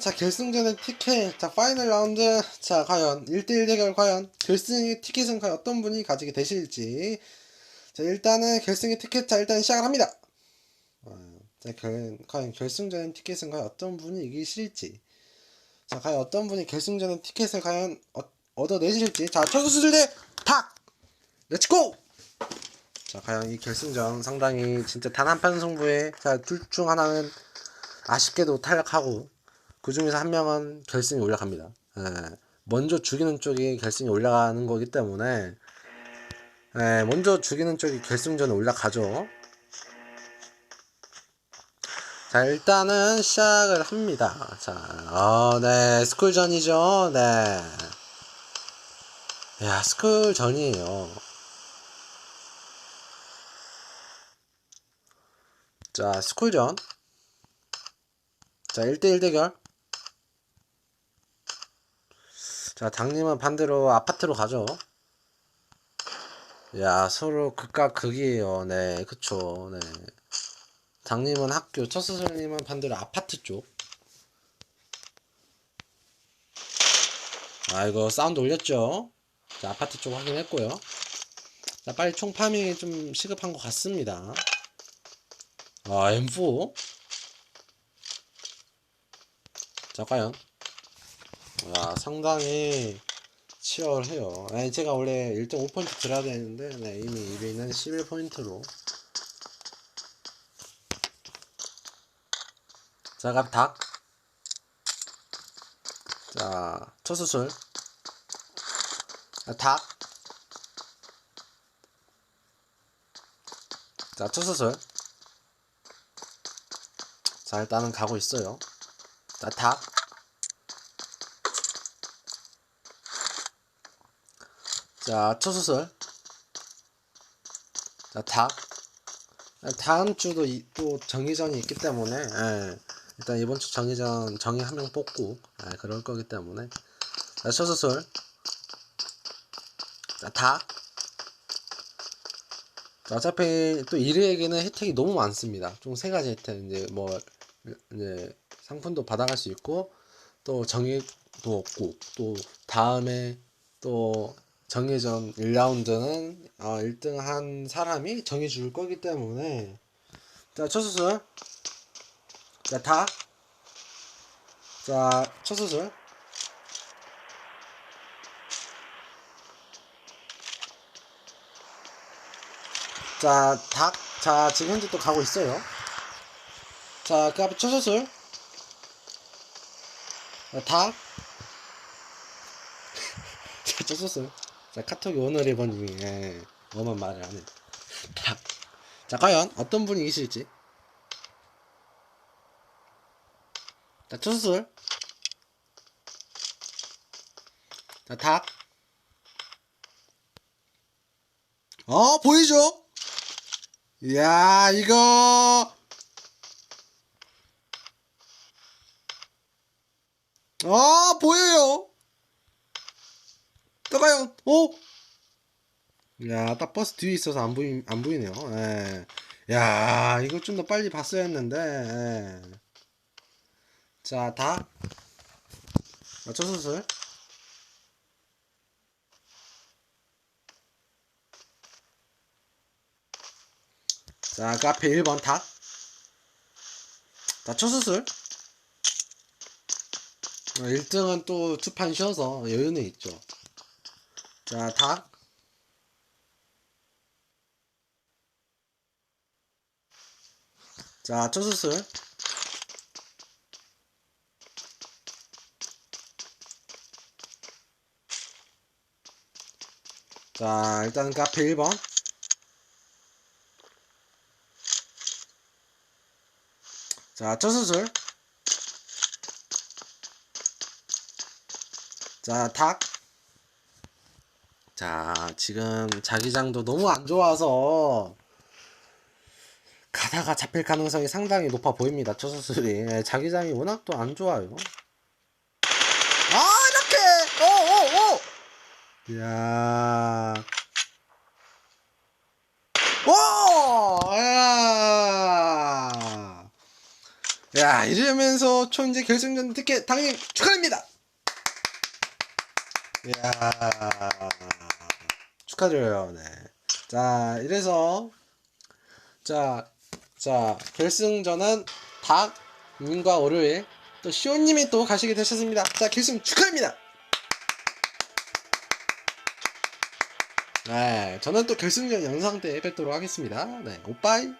자 결승전의 티켓. 자 파이널 라운드. 자 과연 1대1 대결 과연 결승의 티켓은 과연 어떤 분이 가지게 되실지. 자 일단은 결승의 티켓. 자 일단 시작을 합니다. 어, 자 결, 과연 결승전의 티켓은 과연 어떤 분이 이기실지. 자 과연 어떤 분이 결승전의 티켓을 과연 어, 얻어내실지. 자 철수술 대탁 렛츠고 자 과연 이 결승전 상당히 진짜 단 한 판 승부에 자둘 중 하나는 아쉽게도 탈락하고 그 중에서 한 명은 결승에 올라갑니다. 예, 먼저 죽이는 쪽이 결승에 올라가는 거기 때문에 예, 먼저 죽이는 쪽이 결승전에 올라가죠. 자 일단은 시작을 합니다. 자, 어, 네 스쿨전이죠. 네, 야 스쿨전이에요. 자 스쿨전. 자 1대1 대결. 자, 당님은 반대로 아파트로 가죠. 야, 서로 극과 극이에요. 네, 그쵸. 네. 당님은 학교, 첫수술님은 반대로 아파트 쪽. 아, 이거 사운드 올렸죠? 자, 아파트 쪽 확인했고요. 자, 빨리 총 파밍이 좀 시급한 것 같습니다. 아, M4? 자, 과연? 야, 상당히 치열해요. 아니, 제가 원래 1.5포인트 들어야 되는데, 네, 이미 1위는 11포인트로. 자, 갑 닭. 자, 초수술. 자, 닭. 자, 초수술. 자, 일단은 가고 있어요. 자, 닭. 자, 초수술. 자, 닭. 다음 주도 이, 또 정의전이 있기 때문에, 예, 일단 이번 주 정의전 정의 한 명 뽑고, 예, 그럴 거기 때문에. 자, 초수술. 자, 닭. 자, 어차피 또 1위에게는 혜택이 너무 많습니다. 총 세 가지 혜택. 이제 뭐, 이제 상품도 받아갈 수 있고, 또 정의도 없고, 또 다음에 또 정해전 1라운드는 어, 1등 한 사람이 정해줄 거기 때문에 자 첫 수술 자 다. 자 첫 수술 자 닭. 자 지금 현재 또 가고 있어요 자 그 앞에 첫수술 자, 닭. 자 첫수술 자, 카톡이 오늘 이번 중에 뭐만 말을 안 해. 자, 자, 과연 어떤 분이 이기실지. 자, 투수술. 자, 닭. 어, 보이죠? 이야, 이거. 어, 보여요. 또 가요. 오! 야, 딱 버스 뒤에 있어서 안 보이, 안 보이네요. 예. 야, 이거 좀 더 빨리 봤어야 했는데. 예. 자, 다. 맞춰 수술. 자, 그 앞에 1번 닭. 자, 초수술. 1등은 또 투판 쉬어서 여유는 있죠. 자, 닭. 자, 초수술. 자, 일단 카페 1번. 자, 초수술. 자, 닭. 자, 지금 자기장도 너무 안 좋아서 가다가 잡힐 가능성이 상당히 높아 보입니다. 저 수술이 예, 자기장이 워낙 또 안 좋아요. 아, 이렇게! 오, 오, 오! 이야. 오! 야! 야, 자, 이러면서 총 이제 결승전 티켓 당연히 축하드립니다. 이야, 축하드려요. 네. 자, 이래서 자, 자 결승전은 닭, 민과 월요일 또 시온 님이 또 가시게 되셨습니다. 자, 결승 축하합니다. 네, 저는 또 결승전 영상 때 뵙도록 하겠습니다. 네, 오빠이.